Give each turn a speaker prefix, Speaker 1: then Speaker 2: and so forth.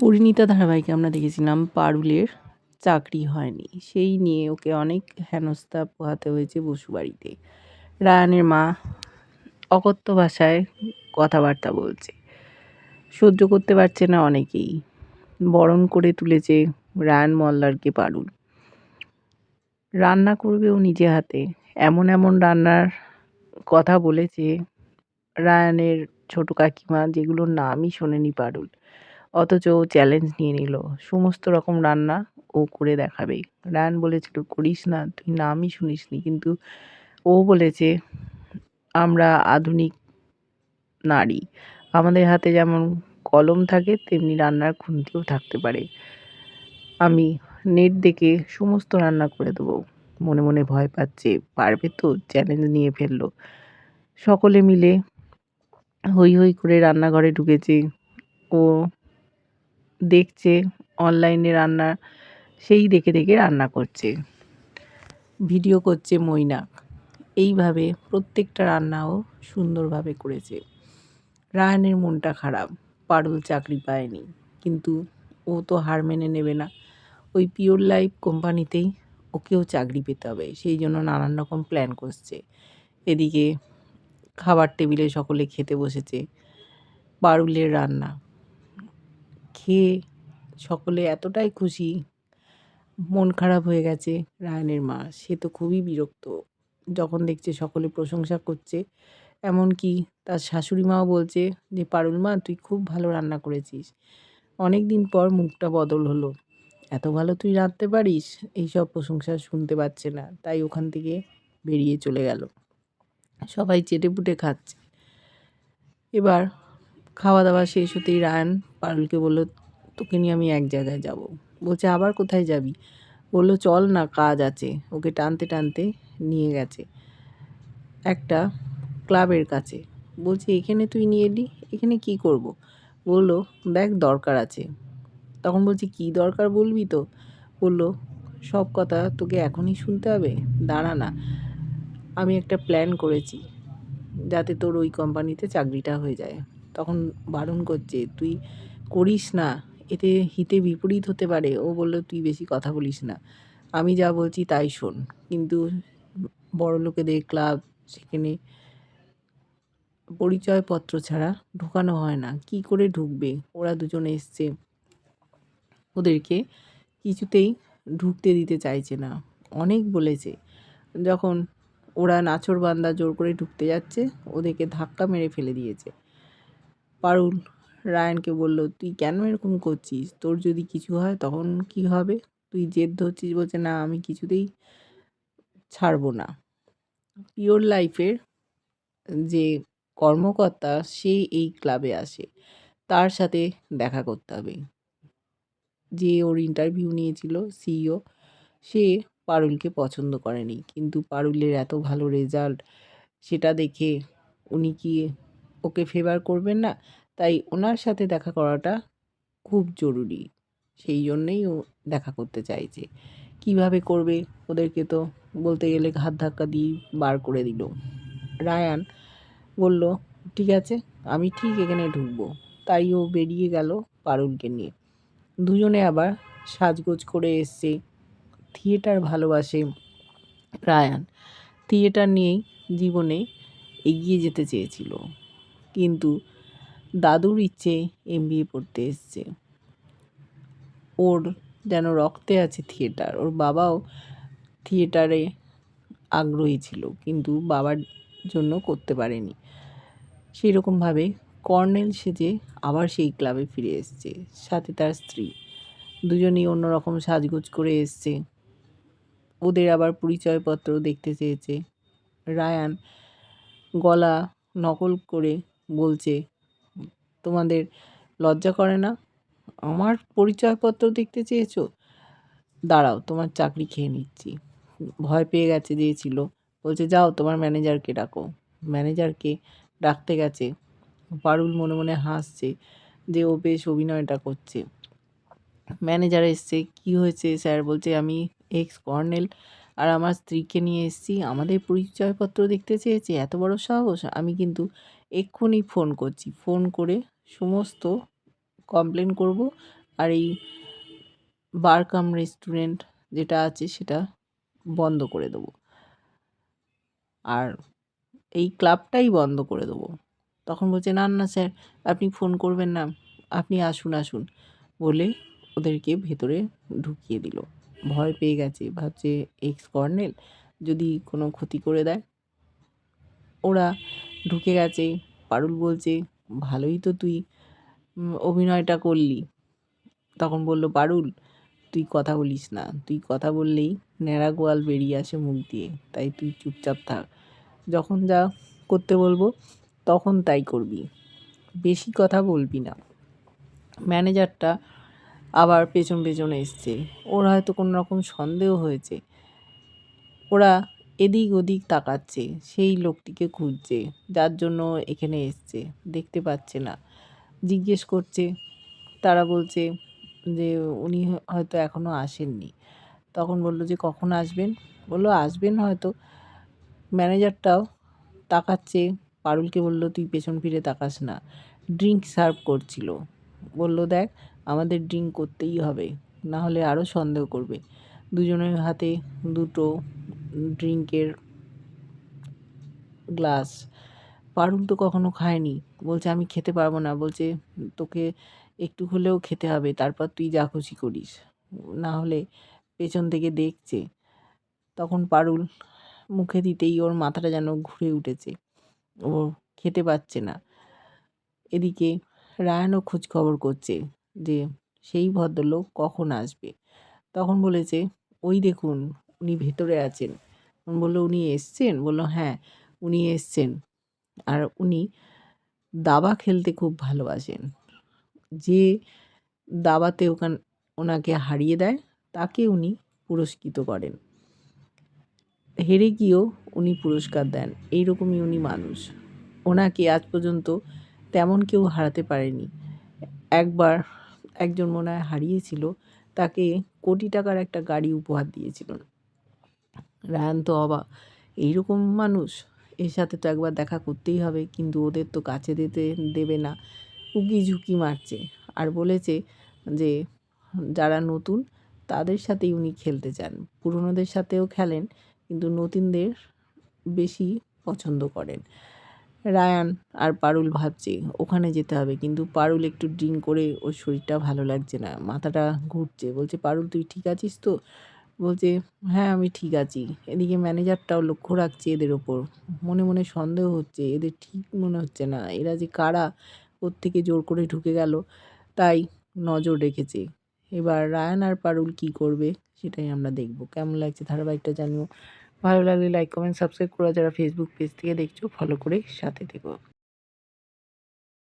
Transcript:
Speaker 1: পরিণীতা ধারাবাহিকে আমরা দেখেছিলাম, পারুলের চাকরি হয়নি। সেই নিয়ে ওকে অনেক হেনস্থা পোহাতে হয়েছে বসুবাড়িতে রায়ানের মা অকথ্য ভাষায় কথাবার্তা বলছে। সহ্য করতে পারছে না অনেকেই। বরণ করে তুলেছে রায়ান মল্লারকে পারুল। রান্না করবে ও নিজে হাতে। এমন এমন রান্নার কথা বলেছে রায়ানের ছোট কাকিমা যেগুলোর নামই শোনেনি পারুল। অথচ ও চ্যালেঞ্জ নিয়ে নিল। সমস্ত রকম রান্না ও করে দেখাবে রায়ান বলেছিল করিস না, তুই নামই শুনিসনি। কিন্তু ও বলেছে, আমরা আধুনিক নারী। আমাদের হাতে যেমন কলম থাকে, তেমনি রান্নার খুন্তিও থাকতে পারে। আমি নেট দেখে সমস্ত রান্না করে দেবো। মনে মনে ভয় পাচ্ছে, পারবে তো? চ্যালেঞ্জ নিয়ে ফেলল। সকলে মিলে হই হই করে রান্নাঘরে ঢুকেছে। ও দেখছে অনলাইনে রান্না, সেই দেখে দেখে রান্না করছে। ভিডিও করছে মৈনাক। এইভাবে প্রত্যেকটা রান্নাও সুন্দরভাবে করেছে। রায়ানের মনটা খারাপ, পারুল চাকরি পায়নি। কিন্তু ও তো হার মেনে নেবে না। ওই পিওর লাইফ কোম্পানিতেই ওকেও চাকরি পেতে হবে। সেই জন্য নানান রকম প্ল্যান করছে। এদিকে খাবার টেবিলে সকলে খেতে বসেছে। পারুলের রান্না খেয়ে সকলে এতটাই খুশি। মন খারাপ হয়ে গেছে রায়ানের মা। সে তো খুবই বিরক্ত। যখন দেখছে সকলে প্রশংসা করছে, এমনকি তার শাশুড়ি মাও বলছে যে, পারুল মা, তুই খুব ভালো রান্না করেছিস। অনেক দিন পর মুখটা বদল হলো। এত ভালো তুই রাঁধতে পারিস? এইসব প্রশংসা শুনতে পাচ্ছে না। তাই ওখান থেকে বেরিয়ে চলে গেল। সবাই চেটেপুটে খাচ্ছে। এবার খাওয়া দাওয়া শেষ হতেই রায়ান পারুলকে বলল, তোকে নিয়ে আমি এক জায়গায় যাব। বলছে, আবার কোথায় যাবি? বলল, চল না, কাজ আছে। ওকে টানতে টানতে নিয়ে গেছে একটা ক্লাবের কাছে। বলছে, এখানে তুই নিয়ে এলি? এখানে কি করব। বলল, দেখ, দরকার আছে। তখন বলছি, কি দরকার বলবি তো? বলল, সব কথা তোকে এখনই শুনতে হবে। দাঁড়া না, আমি একটা প্ল্যান করেছি, যাতে তোর ওই কোম্পানিতে চাকরিটা হয়ে যায়। তখন বারণ করছে, তুই করিস না, এতে হিতে বিপরীত হতে পারে। ও বলল, তুই বেশি কথা বলিস না, আমি যা বলছি তাই শোন। কিন্তু বড় লোকেদের ক্লাব সেখানে পরিচয়পত্র ছাড়া ঢোকানো হয় না। কি করে ঢুকবে? ওরা দুজন এসছে। ওদেরকে কিছুতেই ঢুকতে দিতে চাইছে না। অনেক বলেছে। যখন ওরা নাছর বান্দা জোর করে ঢুকতে যাচ্ছে, ওদেরকে ধাক্কা মেরে ফেলে দিয়েছে। পারুল, রায়ানকে বলল, তুই কেন এরকম করছিস? তোর যদি কিছু হয় তখন কি হবে? তুই জেদ ধরছিস বলছে, না, আমি কিছুতেই ছাড়বো না। পিওর লাইফের যে কর্মকর্তা, সে এই ক্লাবে আসে। তার সাথে দেখা করতে হবে। যে ওর ইন্টারভিউ নিয়েছিল সিইও সে পারুলকে পছন্দ করেনি। কিন্তু পারুলের এত ভালো রেজাল্ট সেটা দেখে উনি কি ওকে ফেভার করবেন না। তাই ওনার সাথে দেখা করাটা খুব জরুরি। সেই জন্যেই ও দেখা করতে চাইছে। কীভাবে করবে? ওদেরকে তো বলতে গেলে ঘাত ধাক্কা দিয়ে বার করে দিল। রায়ান বলল, ঠিক আছে, আমি ঠিক এখানে ঢুকবো। তাই ও বেরিয়ে গেল পারুলকে নিয়ে। দুজনে আবার সাজগোজ করে এসছে। থিয়েটার ভালোবাসে রায়ান। থিয়েটার নিয়েই জীবনে এগিয়ে যেতে চেয়েছিল। কিন্তু দাদুর ইচ্ছে এম এমবিএ পড়তে এসছে। ওর যেন রক্তে আছে থিয়েটার। ওর বাবাও থিয়েটারে আগ্রহী ছিল, কিন্তু বাবার জন্য করতে পারেনি। সেই রকমভাবে কর্নেল সেজে আবার সেই ক্লাবে ফিরে এসছে, সাথে তার স্ত্রী। দুজনেই অন্যরকম সাজগোজ করে এসছে। ওদের আবার পরিচয়পত্র দেখতে চেয়েছে। রায়ান গলা নকল করে বলছে, তোমাদের লজ্জা করে না? আমার পরিচয়পত্র দেখতে চেয়েছো? দাঁড়াও, তোমার চাকরি খেয়ে নিচ্ছি। ভয় পেয়ে গেছে দিয়েছিল বলছে, যাও, তোমার ম্যানেজারকে ডাকো। ম্যানেজারকে ডাকতে গেছে। পারুল মনে মনে হাসছে যে ও বেশ অভিনয়টা করছে। ম্যানেজার এসছে, কি হয়েছে স্যার? বলছে, আমি এক্স কর্নেল আর আমার স্ত্রীকে নিয়ে এসেছি। আমাদের পরিচয়পত্র দেখতে চেয়েছে। এত বড় সাহস? আমি কিন্তু এক্ষুনি ফোন করছি। ফোন করে সমস্ত কমপ্লেন করব। আর এই বারকাম রেস্টুরেন্ট যেটা আছে সেটা বন্ধ করে দেবো। আর এই ক্লাবটাই বন্ধ করে দেবো। তখন বলছে, না না স্যার আপনি ফোন করবেন না। আপনি আসুন আসুন। বলে ওদেরকে ভেতরে ঢুকিয়ে দিল। ভয় পেয়ে গেছে। ভাবছে এক্স কর্নেল যদি কোনো ক্ষতি করে দেয়? ওরা ঢুকে গেছে। পারুল বলছে, ভালোই তো তুই অভিনয়টা করলি। তখন বলল, পারুল, তুই কথা বলিস না। তুই কথা বললেই ন্যাড়া গোয়াল বেরিয়ে আসে মুখ দিয়ে। তাই তুই চুপচাপ থাক। যখন যা করতে বলব, তখন তাই করবি। বেশি কথা বলবি না। ম্যানেজারটা আবার পেছন পেছনে এসছে। ওর হয়তো কোনো রকম সন্দেহ হয়েছে। ওরা এদিক ওদিক তাকাচ্ছে, সেই লোকটিকে খুঁজছে, যার জন্য এখানে এসছে, দেখতে পাচ্ছে না। জিজ্ঞেস করছে, তারা বলছে যে উনি হয়তো এখনও আসেননি। তখন বলল যে, কখন আসবেন? বলল, আসবেন হয়তো। ম্যানেজারটাও তাকাচ্ছে, পারুলকে বলল, তুই পেছন ফিরে তাকাস না। ড্রিঙ্ক সার্ভ করছিল। বলল, দেখ, আমাদের ড্রিঙ্ক করতেই হবে না হলে আরও সন্দেহ করবে। দুজনের হাতে দুটো ড্রিঙ্কের গ্লাস। পারুল তো কখনো খায়নি। বলছে, আমি খেতে পারব না। বলছে, তোকে একটু হলেও খেতে হবে, তারপর তুই যা খুশি করিস। না হলে পেছন থেকে দেখছে। তখন পারুল মুখে দিতেই ওর মাথাটা যেন ঘুরে উঠেছে। ও খেতে পাচ্ছে না। এদিকে রায়ানও খোঁজ খবর করছে যে, সেই ভদ্রলোক কখন আসবে? তখন বলেছে, ওই দেখুন উনি ভেতরে আছেন। বলল, উনি এসছেন? বলল হ্যাঁ উনি এসছেন। আর উনি দাবা খেলতে খুব ভালোবাসেন। যে দাবাতে ওখান, ওনাকে হারিয়ে দেয়, তাকে উনি পুরস্কৃত করেন। হেরে গিয়েও উনি পুরস্কার দেন। এইরকমই উনি মানুষ। ওনাকে আজ পর্যন্ত তেমন কেউ হারাতে পারেনি। একবার একজন মনে হয় হারিয়েছিল, তাকে কোটি টাকার একটা গাড়ি উপহার দিয়েছিলেন রায়ান তো অবাক। এইরকম মানুষ? এর সাথে তো একবার দেখা করতেই হবে, কিন্তু ওদের তো কাছে দিতে দেবে না। উকি ঝুঁকি মারছে। আর বলেছে যে, যারা নতুন, তাদের সাথেই উনি খেলতে চান। পুরনোদের সাথেও খেলেন, কিন্তু নতুনদের বেশি পছন্দ করেন। রায়ান আর পারুল ভাবছে, ওখানে যেতে হবে, কিন্তু পারুল একটু ড্রিঙ্ক করে ওর শরীরটা ভালো লাগছে না, মাথাটা ঘুরছে। বলছে, পারুল, তুই ঠিক আছিস তো? বলছে হ্যাঁ আমি ঠিক আছি। এদিকে ম্যানেজারটাও লক্ষ্য রাখছে এদের ওপর। মনে মনে সন্দেহ হচ্ছে, এদের ঠিক মনে হচ্ছে না। এরা যে কারা থেকে জোর করে ঢুকে গেল, তাই নজর রেখেছে। এবার রায়ান আর পারুল কী করবে, সেটাই আমরা দেখব। কেমন লাগছে ধারাবাহিকটা জানিও। ভালো লাগলে লাইক কমেন্ট সাবস্ক্রাইব করা যারা ফেসবুক পেজ থেকে দেখছ ফলো করে সাথে থেকো।